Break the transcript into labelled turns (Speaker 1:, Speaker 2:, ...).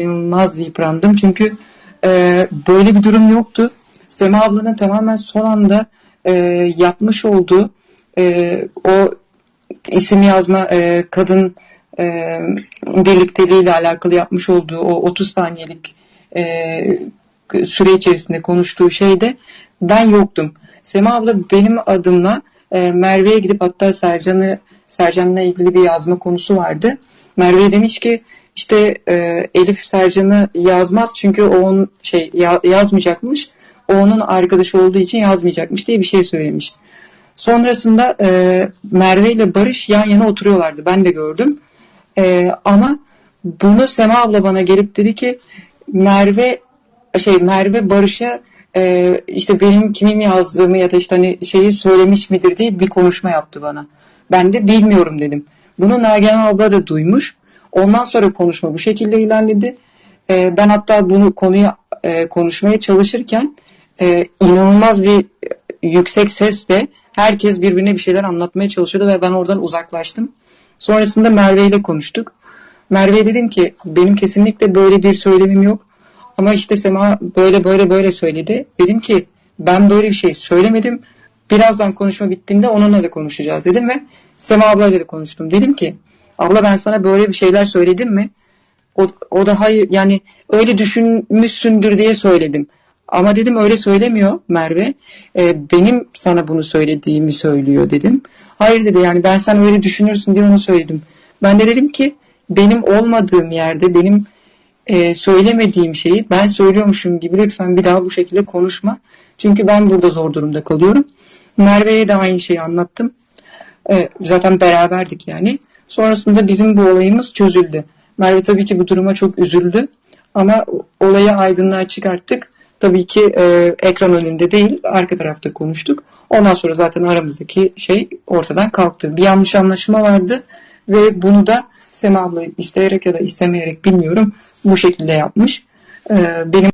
Speaker 1: inanılmaz yıprandım. Çünkü e, böyle bir durum yoktu. Sema ablanın tamamen son anda e, yapmış olduğu e, o isim yazma e, kadın e, birlikteliğiyle alakalı yapmış olduğu o 30 saniyelik e, süre içerisinde konuştuğu şeyde ben yoktum. Sema abla benim adımla e, Merve'ye gidip hatta Sercan'ı Sercan'la ilgili bir yazma konusu vardı. Merve demiş ki işte e, Elif Sercan'ı yazmaz çünkü o onun şey ya- yazmayacakmış. O onun arkadaşı olduğu için yazmayacakmış diye bir şey söylemiş. Sonrasında e, Merve ile Barış yan yana oturuyorlardı. Ben de gördüm. E, ama bunu Sema abla bana gelip dedi ki Merve şey Merve Barış'a e, işte benim kimim yazdığımı ya da işte hani şeyi söylemiş midir diye bir konuşma yaptı bana. Ben de bilmiyorum dedim. Bunu Nagihan abla da duymuş. Ondan sonra konuşma bu şekilde ilerledi. E, ben hatta bunu konuyu e, konuşmaya çalışırken e, inanılmaz bir yüksek sesle herkes birbirine bir şeyler anlatmaya çalışıyordu ve ben oradan uzaklaştım. Sonrasında Merve ile konuştuk. Merve'ye dedim ki benim kesinlikle böyle bir söylemim yok. Ama işte Sema böyle böyle böyle söyledi. Dedim ki ben böyle bir şey söylemedim. Birazdan konuşma bittiğinde onunla da konuşacağız dedim ve Sema ablayla da konuştum. Dedim ki abla ben sana böyle bir şeyler söyledim mi? O, o da hayır yani öyle düşünmüşsündür diye söyledim. Ama dedim öyle söylemiyor Merve. Ee, benim sana bunu söylediğimi söylüyor dedim. Hayır dedi yani ben sen öyle düşünürsün diye onu söyledim. Ben de dedim ki benim olmadığım yerde benim e, söylemediğim şeyi ben söylüyormuşum gibi lütfen bir daha bu şekilde konuşma. Çünkü ben burada zor durumda kalıyorum. Merve'ye de aynı şeyi anlattım. E, zaten beraberdik yani. Sonrasında bizim bu olayımız çözüldü. Merve tabii ki bu duruma çok üzüldü. Ama olayı aydınlığa çıkarttık. Tabii ki e, ekran önünde değil, arka tarafta konuştuk. Ondan sonra zaten aramızdaki şey ortadan kalktı. Bir yanlış anlaşma vardı ve bunu da Sema abla isteyerek ya da istemeyerek bilmiyorum bu şekilde yapmış. E, benim